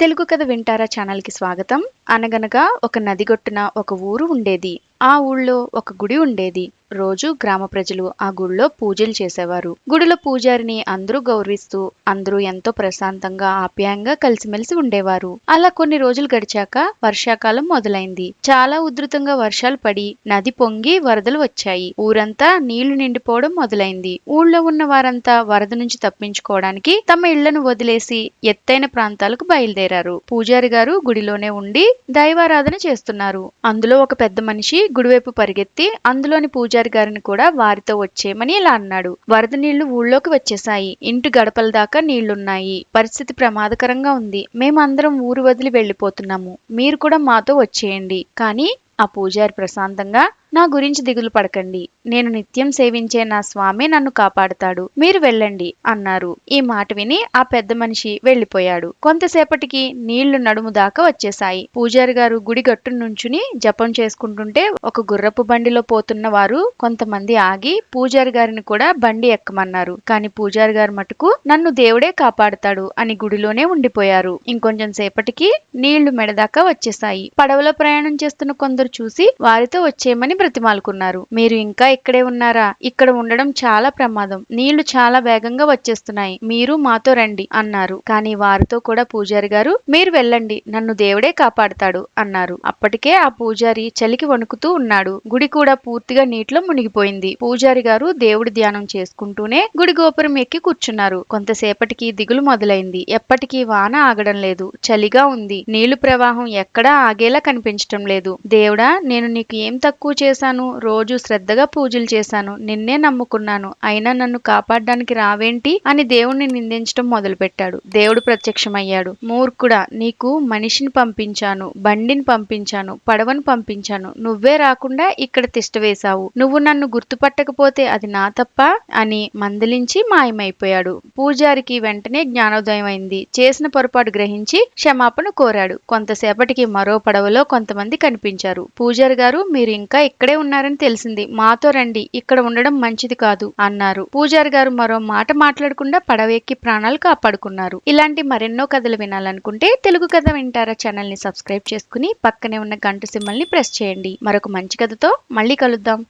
తెలుగు కథ వింటారా ఛానల్కి స్వాగతం. అనగనగా ఒక నదిగొట్టున ఒక ఊరు ఉండేది. ఆ ఊళ్ళో ఒక గుడి ఉండేది. రోజు గ్రామ ప్రజలు ఆ గుడిలో పూజలు చేసేవారు. గుడిలో పూజారిని అందరూ గౌరవిస్తూ అందరూ ఎంతో ప్రశాంతంగా ఆప్యాయంగా కలిసిమెలిసి ఉండేవారు. అలా కొన్ని రోజులు గడిచాక వర్షాకాలం మొదలైంది. చాలా ఉధృతంగా వర్షాలు పడి నది పొంగి వరదలు వచ్చాయి. ఊరంతా నీళ్ళు నిండిపోవడం మొదలైంది. ఊళ్ళో ఉన్న వారంతా వరద నుంచి తప్పించుకోవడానికి తమ ఇళ్ళను వదిలేసి ఎత్తైన ప్రాంతాలకు బయలుదేరారు. పూజారి గారు గుడిలోనే ఉండి దైవారాధన చేస్తున్నారు. అందులో ఒక పెద్ద మనిషి గుడివైపు పరిగెత్తి అందులోని పూజ పూజారి గారిని కూడా వారితో వచ్చేయమని ఇలా అన్నాడు. వరద నీళ్ళు ఊళ్ళోకి వచ్చేసాయి ఇంటి గడపల దాకా నీళ్ళున్నాయి. పరిస్థితి ప్రమాదకరంగా ఉంది. మేమందరం ఊరు వదిలి వెళ్ళిపోతున్నాము. మీరు కూడా మాతో వచ్చేయండి. కానీ ఆ పూజారి ప్రశాంతంగా నా గురించి దిగులు పడకండి. నేను నిత్యం సేవించే నా స్వామి నన్ను కాపాడుతాడు. మీరు వెళ్ళండి అన్నారు. ఈ మాట విని ఆ పెద్ద మనిషి వెళ్ళిపోయాడు. కొంతసేపటికి నీళ్ళు నడుము దాకా వచ్చేశాయి. పూజారి గారు గుడి గట్టు నుంచుని జపం చేసుకుంటుంటే ఒక గుర్రపు బండిలో పోతున్న వారు కొంతమంది ఆగి పూజారి గారిని కూడా బండి ఎక్కమన్నారు. కానీ పూజారి గారు మటుకు నన్ను దేవుడే కాపాడుతాడు అని గుడిలోనే ఉండిపోయారు. ఇంకొంచెం సేపటికి నీళ్ళు మెడదాకా వచ్చేశాయి. పడవలో ప్రయాణం చేస్తున్న కొందరు చూసి వారితో వచ్చేయమని బ్రతిమాలుకున్నారు. మీరు ఇంకా ఇక్కడే ఉన్నారా? ఇక్కడ ఉండడం చాలా ప్రమాదం. నీళ్ళు చాలా వేగంగా వచ్చేస్తున్నాయి. మీరు మాతో రండి అన్నారు. కానీ వారితో కూడా పూజారి గారు మీరు వెళ్ళండి. నన్ను దేవుడే కాపాడుతాడు అన్నారు. అప్పటికే ఆ పూజారి చలికి వణుకుతూ ఉన్నాడు. గుడి కూడా పూర్తిగా నీటిలో మునిగిపోయింది. పూజారి గారు దేవుడి ధ్యానం చేసుకుంటూనే గుడి గోపురం ఎక్కి కూర్చున్నారు. కొంతసేపటికి దిగులు మొదలైంది. ఎప్పటికీ వాన ఆగడం లేదు. చలిగా ఉంది. నీళ్ళు ప్రవాహం ఎక్కడా ఆగేలా కనిపించటం లేదు. దేవుడా నేను నీకు ఏం తక్కువ చేశాను. రోజు శ్రద్ధగా పూజలు చేశాను. నిన్నే నమ్ముకున్నాను. అయినా నన్ను కాపాడడానికి రావేంటి? అని దేవుణ్ణి నిందించడం మొదలుపెట్టాడు. దేవుడు ప్రత్యక్షమయ్యాడు. మూర్ఖుడా నీకు మనిషిని పంపించాను బండిని పంపించాను పడవను పంపించాను. నువ్వే రాకుండా ఇక్కడ తిష్టవేశావు నువ్వు నన్ను గుర్తుపట్టకపోతే అది నా తప్ప? అని మందలించి మాయమైపోయాడు. పూజారికి వెంటనే జ్ఞానోదయం అయింది. చేసిన పొరపాటు గ్రహించి క్షమాపణ కోరాడు. కొంతసేపటికి మరో పడవలో కొంతమంది కనిపించారు. పూజారి గారు మీరు ఇంకా ఇక్కడే ఉన్నారని తెలిసింది. మాతో రండి ఇక్కడ ఉండడం మంచిది కాదు అన్నారు. పూజారి గారు మరో మాట మాట్లాడకుండా పడవ ఎక్కి ప్రాణాలు కాపాడుకున్నారు. ఇలాంటి మరెన్నో కథలు వినాలనుకుంటే తెలుగు కథ వింటారా ఛానల్ని సబ్స్క్రైబ్ చేసుకుని పక్కనే ఉన్న గంట సింబల్ని ప్రెస్ చేయండి. మరొక మంచి కథతో మళ్ళీ కలుద్దాం.